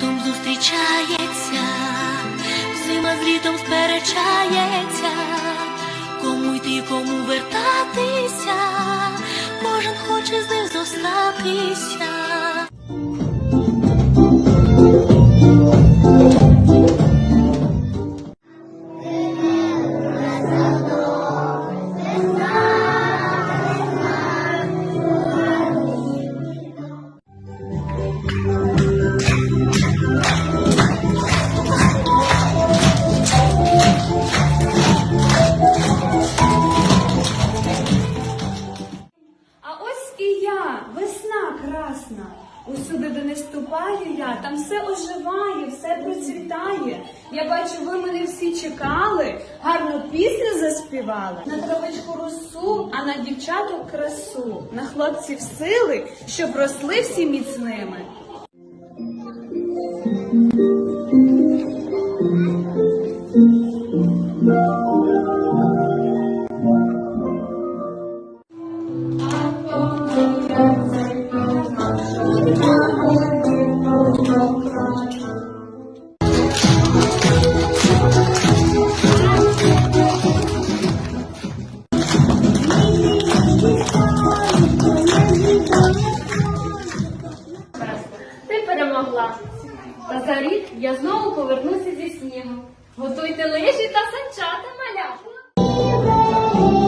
літом зустрічається, зима з літом сперечається, кому йти, весна красна. Усюди, де не ступаю я, там все оживає, все процвітає. Я бачу, ви мене всі чекали, гарну пісню заспівали. На травичку росу, а на дівчаток красу, на хлопців сили, щоб росли всі міцними. Перемогла. Та за рік я знову повернуся зі снігу. Готуйте лижі та санчата, малята.